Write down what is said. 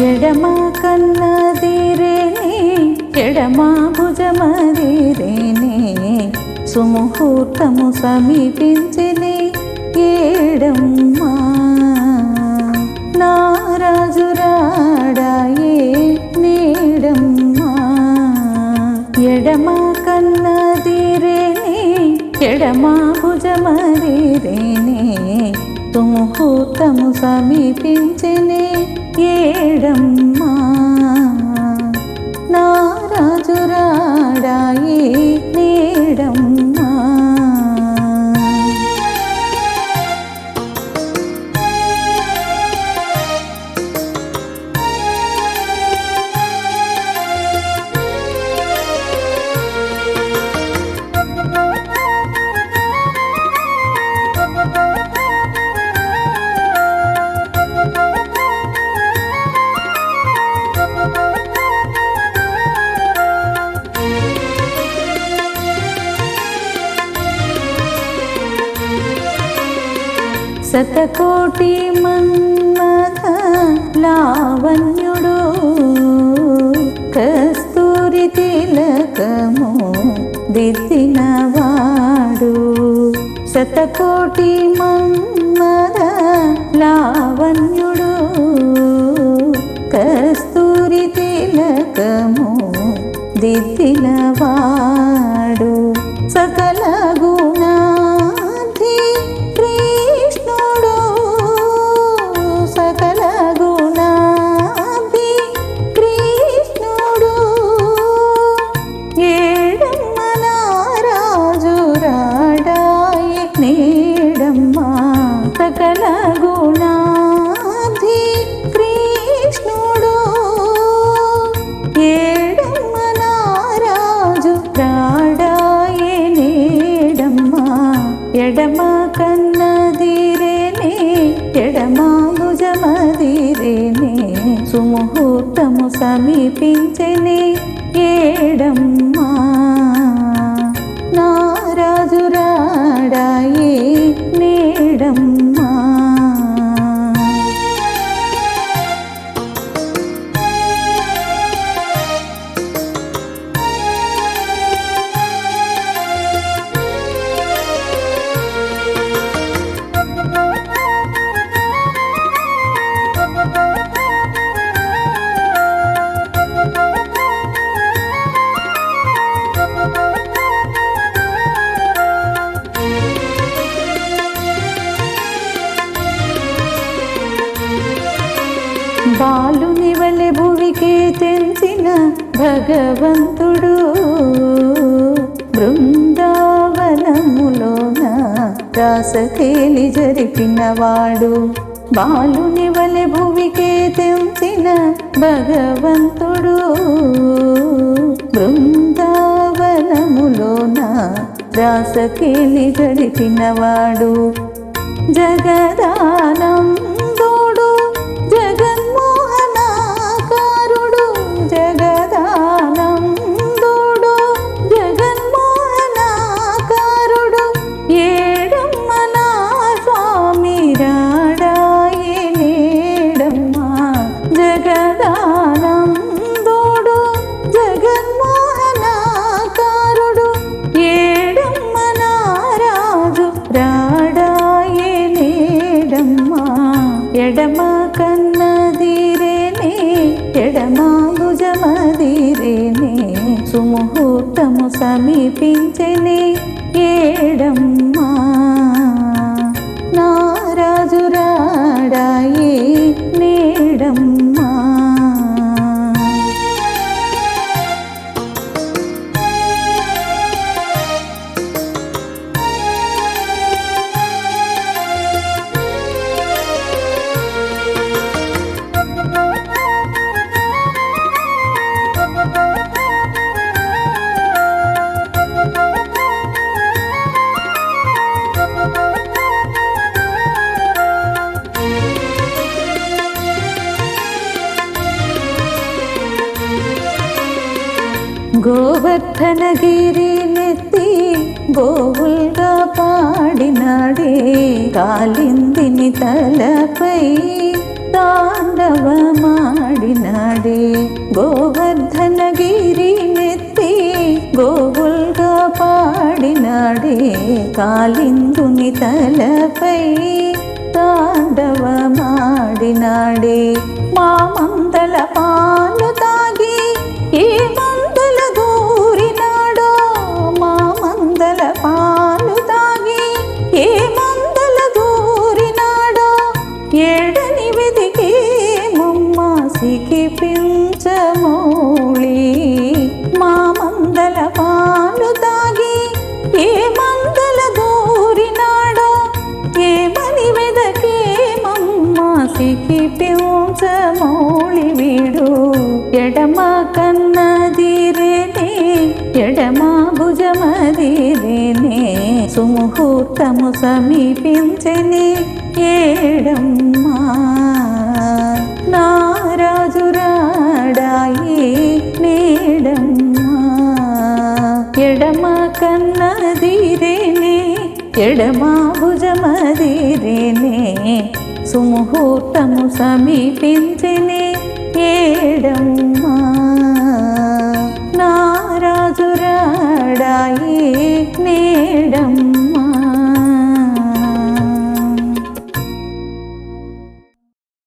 ఎడమా ಕನ್ನದಿರೇನೆ ఎడమా భుజమదిరేని సుముహూర్తము సమీపించిని ఏడమ్మా. నారాజు రాడాయే నేడమ్మా. ఎడమ కన్నదిరేనే ఎడమ భుజమదిరేనే సుముహూర్తము సమీపించినే ఏడమ్మా నారాజు రాడాయి శతకోటి మన్మథ లావణ్యుడు కస్తూరి తిలకము దిద్దినవాడు. శతకోటి మన్మథ లావణ్యుడు కస్తూరి తిలకము దిద్దినవాడు. సకల గుణాధి కృష్ణుడు. ఏడమ్మ రాజు రాడాయే నేడమ్మ. ఎడమ కన్నదిరేనే ఎడమా భుజమదిరేనే. సుముహూర్తము సమీపించనే ఏడమ్మా. నారాజు రాడాయే భగవంతుడు బృందావనములోన రాసకేలి జరిపినవాడు బాలుని వలె భూమికే తెంచిన భగవంతుడు బృందావనములోన రాసకేలి జరిపినవాడు జగదానా సమీపించనే ఏడమ్మా. గోవర్ధనగిరి నెత్తి గోవుల్గా పాడినాడే కాలిందిని తలపై తాండవ మాడినాడే గోవర్ధనగిరి నెత్తి గోవుల్గా పాడినాడే కాలిందుని తలపై తాండవ మాడినాడే మామందల పా సికిపించమౌళి వీడు. ఎడమ కన్నదిరేనే ఎడమ భుజమదిరేనే సుముహూర్తము సమీపించని ఏడమ్మా. నారాజురాడాయి నేడమ్మా. ఎడమ కన్నదిరేనే ఎడమ భుజమదిరేనే సుముహూర్తము సమీపించిని ఏడమ్మా. నారాజురాడాయి నేడమ్మా.